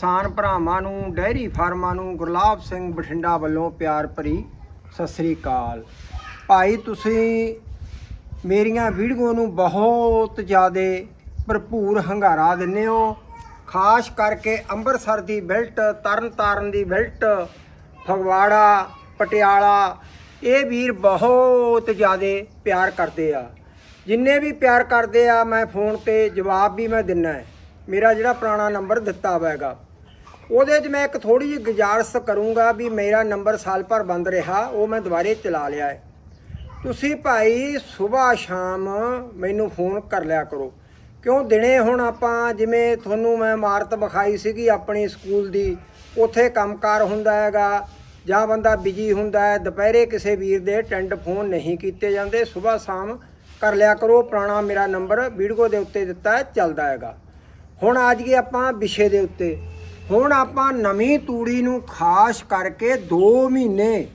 ਕਿਸਾਨ ਭਰਾਵਾਂ ਨੂੰ ਡੈਰੀ ਫਾਰਮਾਂ ਨੂੰ ਗੁਰਲਾਬ ਸਿੰਘ ਬਠਿੰਡਾ ਵੱਲੋਂ ਪਿਆਰ ਭਰੀ ਸਤਿ ਸ੍ਰੀ ਅਕਾਲ। ਭਾਈ, ਤੁਸੀਂ ਮੇਰੀਆਂ ਵੀਡੀਓ ਨੂੰ ਬਹੁਤ ਜ਼ਿਆਦਾ ਭਰਪੂਰ ਹੰਗਾਰਾ ਦਿੰਦੇ ਹੋ। ਖਾਸ ਕਰਕੇ ਅੰਮ੍ਰਿਤਸਰ ਦੀ ਬੈਲਟ, ਤਰਨਤਾਰਨ ਦੀ ਬੈਲਟ, ਫਗਵਾੜਾ, ਪਟਿਆਲਾ, ਇਹ ਵੀਰ ਬਹੁਤ ਜ਼ਿਆਦਾ ਪਿਆਰ ਕਰਦੇ ਆ। ਜਿੰਨੇ ਵੀ ਪਿਆਰ ਕਰਦੇ ਆ, ਮੈਂ ਫੋਨ ਤੇ ਜਵਾਬ ਵੀ ਮੈਂ ਦਿੰਨਾ ਮੇਰਾ ਜਿਹੜਾ ਪੁਰਾਣਾ ਨੰਬਰ ਦਿੱਤਾ ਹੋਇਆ ਹੈਗਾ ਉਹਦੇ 'ਚ ਮੈਂ ਇੱਕ ਥੋੜੀ ਜਿਹੀ ਗੁਜ਼ਾਰਿਸ਼ ਕਰੂੰਗਾ ਵੀ ਮੇਰਾ ਨੰਬਰ ਸਾਲ ਭਰ ਬੰਦ ਰਿਹਾ, ਉਹ ਮੈਂ ਦੁਬਾਰੇ ਚਲਾ ਲਿਆ ਹੈ। ਤੁਸੀਂ ਭਾਈ ਸਵੇਰ ਸ਼ਾਮ ਮੈਨੂੰ ਫੋਨ ਕਰ ਲਿਆ ਕਰੋ। ਕਿਉਂ ਦਿਨੇ ਹੁਣ ਆਪਾਂ ਜਿਵੇਂ ਤੁਹਾਨੂੰ ਮੈਂ ਇਮਾਰਤ ਵਿਖਾਈ ਸੀਗੀ ਆਪਣੀ ਸਕੂਲ ਦੀ, ਉੱਥੇ ਕੰਮਕਾਰ ਹੁੰਦਾ ਹੈਗਾ, ਜਾਂ ਬੰਦਾ ਬਿਜ਼ੀ ਹੁੰਦਾ ਹੈ, ਦੁਪਹਿਰੇ ਕਿਸੇ ਵੀਰ ਦੇ ਟੈਂਡ ਫੋਨ ਨਹੀਂ ਕੀਤੇ ਜਾਂਦੇ ਸਵੇਰ ਸ਼ਾਮ ਕਰ ਲਿਆ ਕਰੋ, ਪੁਰਾਣਾ ਮੇਰਾ ਨੰਬਰ ਵੀਡੀਓ ਦੇ ਉੱਤੇ ਦਿੱਤਾ ਹੈ, ਚੱਲਦਾ ਹੈਗਾ। ਹੁਣ ਅੱਜ ਗਏ ਆਪਾਂ ਵਿਸ਼ੇ ਦੇ ਉੱਤੇ। ਹੁਣ ਆਪਾਂ ਨਵੀਂ ਤੂੜੀ ਨੂੰ ਖਾਸ ਕਰਕੇ 2 ਮਹੀਨੇ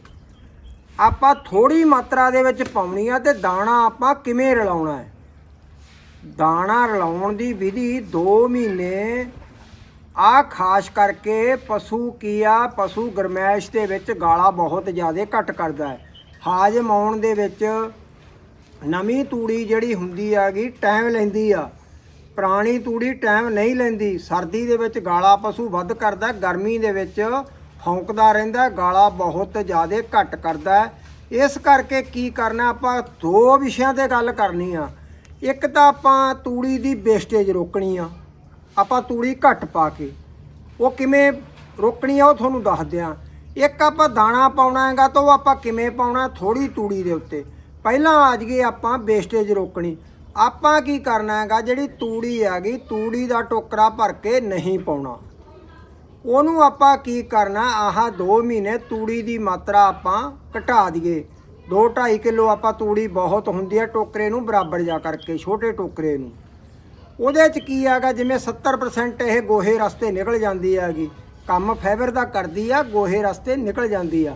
ਆਪਾਂ ਥੋੜੀ ਮਾਤਰਾ ਦੇ ਵਿੱਚ ਪਾਉਣੀ ਆ ਤੇ ਦਾਣਾ ਆਪਾਂ ਕਿਵੇਂ ਰਲਾਉਣਾ ਹੈ? ਦਾਣਾ ਰਲਾਉਣ ਦੀ ਵਿਧੀ 2 ਮਹੀਨੇ। ਆ ਖਾਸ ਕਰਕੇ ਪਸ਼ੂ ਕੀ ਆ? ਪਸ਼ੂ ਗਰਮੈਸ਼ ਦੇ ਵਿੱਚ ਗਾਲਾ ਬਹੁਤ ਜ਼ਿਆਦਾ ਘੱਟ ਕਰਦਾ ਹੈ। ਹਾਜ਼ਮ ਆਉਣ ਦੇ ਵਿੱਚ ਨਵੀਂ ਤੂੜੀ ਜਿਹੜੀ ਹੁੰਦੀ ਹੈਗੀ, ਟਾਈਮ ਲੈਂਦੀ ਆ। ਪੁਰਾਣੀ ਤੂੜੀ ਟਾਈਮ ਨਹੀਂ ਲੈਂਦੀ। ਸਰਦੀ ਦੇ ਵਿੱਚ ਗਾਲਾ ਪਸ਼ੂ ਵੱਧ ਕਰਦਾ, ਗਰਮੀ ਦੇ ਵਿੱਚ ਹੌਂਕਦਾ ਰਹਿੰਦਾ, ਗਾਲਾ ਬਹੁਤ ਜ਼ਿਆਦਾ ਘੱਟ ਕਰਦਾ। ਇਸ ਕਰਕੇ ਕੀ ਕਰਨਾ, ਆਪਾਂ ਦੋ ਵਿਸ਼ਿਆਂ ਤੇ ਗੱਲ ਕਰਨੀ ਆ। ਇੱਕ ਤਾਂ ਆਪਾਂ ਤੂੜੀ ਦੀ ਵੇਸਟੇਜ ਰੋਕਣੀ ਆ। ਆਪਾਂ ਤੂੜੀ ਘੱਟ ਪਾ ਕੇ। ਉਹ ਕਿਵੇਂ ਰੋਕਣੀ ਆ, ਉਹ ਤੁਹਾਨੂੰ ਦੱਸਦੇ ਦਿਆਂ ਇੱਕ ਆਪਾਂ ਦਾਣਾ ਪਾਉਣਾ ਹੈਗਾ ਤਾਂ ਉਹ ਆਪਾਂ ਕਿਵੇਂ ਪਾਉਣਾ ਥੋੜੀ ਤੂੜੀ ਦੇ ਉੱਤੇ। ਪਹਿਲਾਂ ਆ ਜਾਈਏ ਆਪਾਂ ਵੇਸਟੇਜ ਰੋਕਣੀ। ਆਪਾਂ ਕੀ ਕਰਨਾ ਹੈਗਾ, ਜਿਹੜੀ ਤੂੜੀ ਹੈਗੀ, ਤੂੜੀ ਦਾ ਟੋਕਰਾ ਭਰ ਕੇ ਨਹੀਂ ਪਾਉਣਾ। ਉਹਨੂੰ ਆਪਾਂ ਕੀ ਕਰਨਾ, ਆਹ 2 ਮਹੀਨੇ ਤੂੜੀ ਦੀ ਮਾਤਰਾ ਆਪਾਂ ਘਟਾ ਦਈਏ। 2.5 ਕਿਲੋ ਆਪਾਂ ਤੂੜੀ ਬਹੁਤ ਹੁੰਦੀ ਹੈ ਟੋਕਰੇ ਨੂੰ ਬਰਾਬਰ ਜਾ ਕਰਕੇ, ਛੋਟੇ ਟੋਕਰੇ ਨੂੰ। ਉਹਦੇ ਚ ਕੀ ਹੈਗਾ, ਜਿਵੇਂ 70% ਇਹ ਗੋਹੇ ਰਸਤੇ ਨਿਕਲ ਜਾਂਦੀ ਹੈਗੀ, ਕੰਮ ਫਾਈਬਰ ਦਾ ਕਰਦੀ ਆ, ਗੋਹੇ ਰਸਤੇ ਨਿਕਲ ਜਾਂਦੀ ਆ।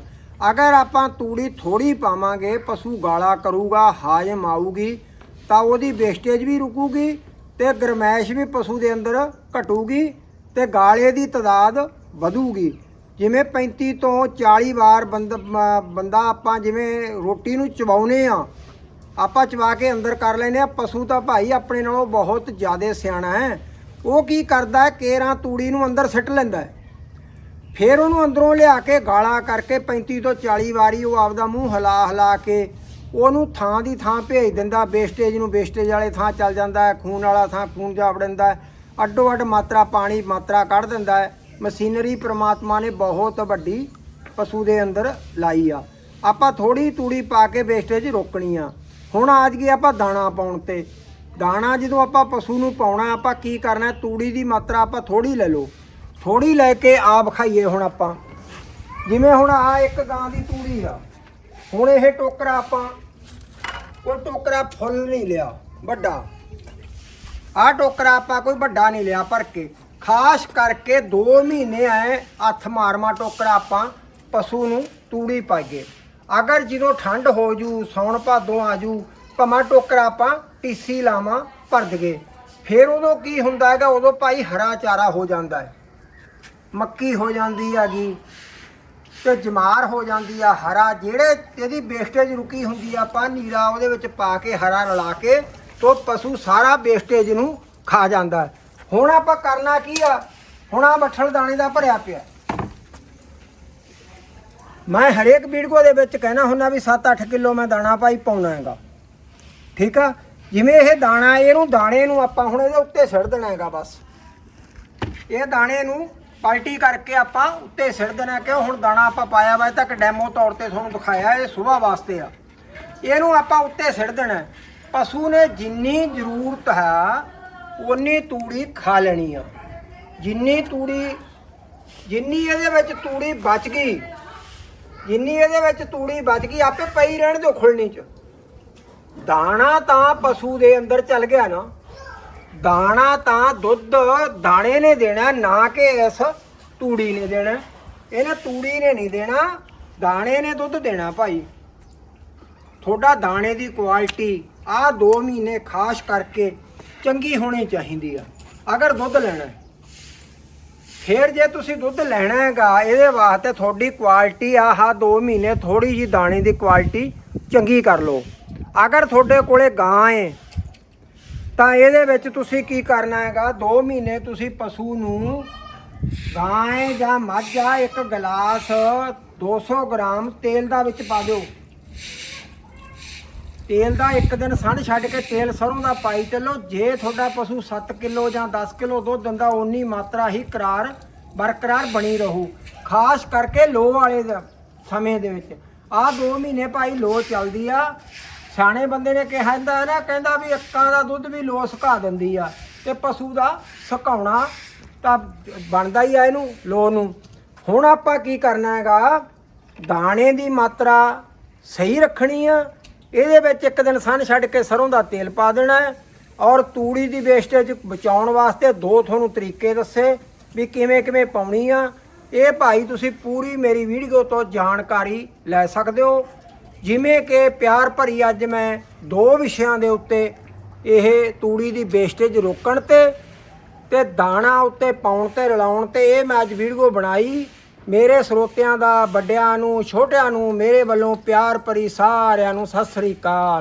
ਅਗਰ ਆਪਾਂ ਤੂੜੀ ਥੋੜੀ ਪਾਵਾਂਗੇ, ਪਸ਼ੂ ਗਾਲਾ ਕਰੂਗਾ, ਹਾਜ਼ਮ ਆਊਗੀ ਤਾਂ ਉਹਦੀ ਵੇਸਟੇਜ ਵੀ ਰੁਕੂਗੀ ਤੇ ਗਰਮੈਸ਼ ਵੀ ਪਸ਼ੂ ਦੇ ਅੰਦਰ ਘਟੂਗੀ ਤੇ ਗਾਲੇ ਦੀ ਤਾਦਾਦ ਵਧੂਗੀ। ਜਿਵੇਂ 35 ਤੋਂ 40 ਵਾਰ ਬੰਦ ਬੰਦਾ ਆਪਾਂ ਜਿਵੇਂ ਰੋਟੀ ਨੂੰ ਚਬਾਉਨੇ ਆ, ਆਪਾਂ ਚਵਾ ਕੇ ਅੰਦਰ ਕਰ ਲੈਨੇ ਆ, ਪਸ਼ੂ ਤਾਂ ਭਾਈ ਆਪਣੇ ਨਾਲੋਂ ਬਹੁਤ ਜ਼ਿਆਦਾ ਸਿਆਣਾ ਹੈ। ਉਹ ਕੀ ਕਰਦਾ ਹੈ? ਕੇਰਾਂ ਤੂੜੀ ਨੂੰ ਅੰਦਰ ਸਿੱਟ ਲੈਂਦਾ ਹੈ। ਫਿਰ ਉਹਨੂੰ ਅੰਦਰੋਂ ਲਿਆ ਕੇ ਗਾਲਾਂ ਕਰਕੇ 35 ਤੋਂ 40 ਵਾਰੀ ਉਹ ਆਪਦਾ ਮੂੰਹ ਹਿਲਾ ਹਿਲਾ ਕੇ ਉਹਨੂੰ ਥਾਂ ਦੀ ਥਾਂ ਭੇਜ ਦਿੰਦਾ, ਵੇਸਟੇਜ ਨੂੰ ਵੇਸਟੇਜ ਵਾਲੇ ਥਾਂ ਚੱਲ ਜਾਂਦਾ ਹੈ, ਖੂਨ ਵਾਲਾ ਥਾਂ ਖੂਨ ਜਾ ਵੜਦਾ ਅੱਡੋ ਅੱਡ ਮਾਤਰਾ ਪਾਣੀ, ਮਾਤਰਾ ਕੱਢ ਦਿੰਦਾ ਹੈ। ਮਸ਼ੀਨਰੀ ਪ੍ਰਮਾਤਮਾ ਨੇ ਬਹੁਤ ਵੱਡੀ ਪਸ਼ੂ ਦੇ ਅੰਦਰ ਲਾਈ ਆ। ਆਪਾਂ ਥੋੜੀ ਤੂੜੀ ਪਾ ਕੇ ਵੇਸਟੇਜ ਰੋਕਣੀ ਆ। ਹੁਣ ਆ ਜਾਈਏ ਆਪਾਂ ਦਾਣਾ ਪਾਉਣ ਤੇ। ਦਾਣਾ ਜਦੋਂ ਆਪਾਂ ਪਸ਼ੂ ਨੂੰ ਪਾਉਣਾ, ਆਪਾਂ ਕੀ ਕਰਨਾ ਤੂੜੀ ਦੀ ਮਾਤਰਾ ਆਪਾਂ ਥੋੜੀ ਲੈ ਲਓ। ਥੋੜੀ ਲੈ ਕੇ ਆਪ ਵਿਖਾਈਏ ਹੁਣ ਆਪਾਂ। ਜਿਵੇਂ ਹੁਣ ਆ ਇੱਕ ਗਾਂ ਦੀ ਤੂੜੀ ਆ। ਹੁਣ ਇਹ ਟੋਕਰਾ ਆਪਾਂ, ਉਹ ਟੋਕਰਾ ਫੁੱਲ ਨਹੀਂ ਲਿਆ, ਵੱਡਾ। ਆ ਟੋਕਰਾ ਆਪਾਂ ਕੋਈ ਵੱਡਾ ਨਹੀਂ ਲਿਆ ਭਰ ਕੇ। ਖਾਸ ਕਰਕੇ 2 ਮਹੀਨੇ ਆਏ ਹੱਥ ਮਾਰਮਾ ਟੋਕਰਾ ਆਪਾਂ ਪਸ਼ੂ ਨੂੰ ਤੂੜੀ ਪਾਈਏ। ਅਗਰ ਜਦੋਂ ਠੰਡ ਹੋ ਜੂ, ਸੌਣ ਭਾਦੋਂ ਆ ਜੂ ਭਮਾ ਟੋਕਰਾ ਆਪਾਂ ਟੀਸੀ ਲਾਵਾਂ ਭਰ ਦਗੇ ਫਿਰ ਉਦੋਂ ਕੀ ਹੁੰਦਾ ਹੈਗਾ? ਉਦੋਂ ਭਾਈ ਹਰਾ ਚਾਰਾ ਹੋ ਜਾਂਦਾ ਹੈ। ਮੱਕੀ ਹੋ ਜਾਂਦੀ ਹੈਗੀ ਤੇ ਜਮਾਰ ਹੋ ਜਾਂਦੀ ਆ ਹਰਾ, ਜਿਹੜੇ ਇਹਦੀ ਵੇਸਟੇਜ ਰੁਕੀ ਹੁੰਦੀ ਆ, ਆਪਾਂ ਨੀਰਾ ਉਹਦੇ ਵਿੱਚ ਪਾ ਕੇ ਹਰਾ ਰਲਾ ਕੇ ਤੋ ਪਸ਼ੂ ਸਾਰਾ ਵੇਸਟੇਜ ਨੂੰ ਖਾ ਜਾਂਦਾ। ਹੁਣ ਆਪਾਂ ਕਰਨਾ ਕੀ ਆ? ਹੁਣ ਆ ਬੱਠਲ ਦਾਣੇ ਦਾ ਭਰਿਆ ਪਿਆ। ਮੈਂ ਹਰੇਕ ਵੀਡੀਓ ਦੇ ਵਿੱਚ ਕਹਿਣਾ ਹੁੰਦਾ ਵੀ 7-8 ਕਿਲੋ ਮੈਂ ਦਾਣਾ ਭਾਈ ਪਾਉਣਾ ਹੈਗਾ। ਠੀਕ ਆ? ਜਿਵੇਂ ਇਹ ਦਾਣਾ, ਇਹਨੂੰ ਦਾਣੇ ਨੂੰ ਆਪਾਂ ਹੁਣ ਇਹਦੇ ਉੱਤੇ ਛੱਡ ਦੇਣਾ ਹੈਗਾ ਬਸ। ਇਹ ਦਾਣੇ ਨੂੰ ਪਲਟੀ ਕਰਕੇ ਆਪਾਂ ਉੱਤੇ ਸਿੱਟ ਦੇਣਾ ਕਿਉਂ? ਹੁਣ ਦਾਣਾ ਆਪਾਂ ਪਾਇਆ ਵਾ, ਇਹ ਤੱਕ ਡੈਮੋ ਤੌਰ ਤੇ ਤੁਹਾਨੂੰ ਦਿਖਾਇਆ, ਇਹ ਸਵੇਰ ਵਾਸਤੇ ਆ। ਇਹਨੂੰ ਆਪਾਂ ਉੱਤੇ ਸਿੱਟ ਦੇਣਾ ਪਸ਼ੂ ਨੇ ਜਿੰਨੀ ਜ਼ਰੂਰਤ ਹੈ ਉਨੀ ਤੂੜੀ ਖਾ ਲੈਣੀ ਆ। ਜਿੰਨੀ ਤੂੜੀ, ਜਿੰਨੀ ਇਹਦੇ ਵਿੱਚ ਤੂੜੀ ਬਚ ਗਈ, ਜਿੰਨੀ ਇਹਦੇ ਵਿੱਚ ਤੂੜੀ ਬਚ ਗਈ, ਆਪੇ ਪਈ ਰਹਿਣ ਦਿਓ ਖੁੱਲਣੀ ਚ। ਦਾਣਾ ਤਾਂ ਪਸ਼ੂ ਦੇ ਅੰਦਰ ਚੱਲ ਗਿਆ ਨਾ। ਦਾਣਾ ਤਾਂ ਦੁੱਧ ਦਾਣੇ ਨੇ ਦੇਣਾ, ਨਾ ਕਿ ਇਸ ਤੂੜੀ ਨੇ ਦੇਣਾ। ਇਹਨੇ ਤੂੜੀ ਨੇ ਨਹੀਂ ਦੇਣਾ, ਦਾਣੇ ਨੇ ਦੁੱਧ ਦੇਣਾ ਭਾਈ। ਤੁਹਾਡਾ ਦਾਣੇ ਦੀ ਕੁਆਲਿਟੀ ਆਹ 2 ਮਹੀਨੇ ਖਾਸ ਕਰਕੇ ਚੰਗੀ ਹੋਣੀ ਚਾਹੀਦੀ ਆ। ਅਗਰ ਦੁੱਧ ਲੈਣਾ ਹੈ। ਫਿਰ ਜੇ ਤੁਸੀਂ ਦੁੱਧ ਲੈਣਾ ਹੈਗਾ, ਇਹਦੇ ਵਾਸਤੇ ਤੁਹਾਡੀ ਕੁਆਲਿਟੀ ਆਹ 2 ਮਹੀਨੇ ਥੋੜੀ ਜੀ ਦਾਣੇ ਦੀ ਕੁਆਲਿਟੀ ਚੰਗੀ ਕਰ ਲਓ। ਅਗਰ ਤੁਹਾਡੇ ਕੋਲੇ ਗਾਂ ਹੈ ਤਾਂ ਇਹਦੇ ਵਿੱਚ ਤੁਸੀਂ ਕੀ ਕਰਨਾ ਹੈਗਾ? 2 ਮਹੀਨੇ ਤੁਸੀਂ ਪਸ਼ੂ ਨੂੰ ਗਾਂ ਜਾਂ ਮੱਝ ਆ ਇੱਕ ਗਲਾਸ 200 ਗ੍ਰਾਮ ਤੇਲ ਦਾ ਵਿੱਚ ਪਾ ਦਿਓ। ਤੇਲ ਦਾ ਇੱਕ ਦਿਨ ਸੰਨ ਛੱਡ ਕੇ ਤੇਲ ਸਰੋਂ ਦਾ ਪਾਈ ਚੱਲੋ। ਜੇ ਤੁਹਾਡਾ ਪਸ਼ੂ 7 ਕਿਲੋ ਜਾਂ 10 ਕਿਲੋ ਦੁੱਧ ਦਿੰਦਾ, ਓਨੀ ਮਾਤਰਾ ਹੀ ਕਰਾਰ, ਬਰਕਰਾਰ ਬਣੀ ਰਹੂ। ਖਾਸ ਕਰਕੇ ਲੋ ਵਾਲੇ ਸਮੇਂ ਦੇ ਵਿੱਚ। ਆਹ 2 ਮਹੀਨੇ ਭਾਈ ਲੋ ਚੱਲਦੀ ਆ। ਸਿਆਣੇ ਬੰਦੇ ਨੇ ਕਿਹਾ ਹੁੰਦਾ ਨਾ, ਕਹਿੰਦਾ ਵੀ ਅੱਕਾਂ ਦਾ ਦੁੱਧ ਵੀ ਲੋ ਸੁਕਾ ਦਿੰਦੀ ਆ ਤੇ ਪਸ਼ੂ ਦਾ ਸੁਕਾਉਣਾ ਤਾਂ ਬਣਦਾ ਹੀ ਆ ਇਹਨੂੰ ਲੋ ਨੂੰ। ਹੁਣ ਆਪਾਂ ਕੀ ਕਰਨਾ ਹੈਗਾ? ਦਾਣੇ ਦੀ ਮਾਤਰਾ ਸਹੀ ਰੱਖਣੀ ਆ। ਇਹਦੇ ਵਿੱਚ ਇੱਕ ਦਿਨ ਸਨ ਛੱਡ ਕੇ ਸਰੋਂ ਦਾ ਤੇਲ ਪਾ ਦੇਣਾ ਹੈ ਔਰ ਤੂੜੀ ਦੀ ਵੇਸਟੇਜ ਬਚਾਉਣ ਵਾਸਤੇ ਦੋ ਤੁਹਾਨੂੰ ਤਰੀਕੇ ਦੱਸੇ ਵੀ ਕਿਵੇਂ ਕਿਵੇਂ ਪਾਉਣੀ ਆ। ਇਹ ਭਾਈ ਤੁਸੀਂ ਪੂਰੀ ਮੇਰੀ ਵੀਡੀਓ ਤੋਂ ਜਾਣਕਾਰੀ ਲੈ ਸਕਦੇ ਹੋ। ਜਿਵੇਂ ਕਿ ਪਿਆਰ ਭਰੀ ਅੱਜ ਮੈਂ ਦੋ ਵਿਸ਼ਿਆਂ ਦੇ ਉੱਤੇ ਇਹ ਤੂੜੀ ਦੀ ਵੇਸਟੇਜ ਰੋਕਣ ਤੇ ਤੇ ਦਾਣਾ ਉੱਤੇ ਪਾਉਣ ਤੇ, ਰਲਾਉਣ ਤੇ ਇਹ ਮੈਂ ਅੱਜ ਵੀਡੀਓ ਬਣਾਈ। ਮੇਰੇ ਸਰੋਤਿਆਂ ਦਾ ਵੱਡਿਆਂ ਨੂੰ, ਛੋਟਿਆਂ ਨੂੰ, ਮੇਰੇ ਵੱਲੋਂ ਪਿਆਰ ਭਰੀ ਸਾਰਿਆਂ ਨੂੰ ਸਤਿ ਸ੍ਰੀ ਅਕਾਲ।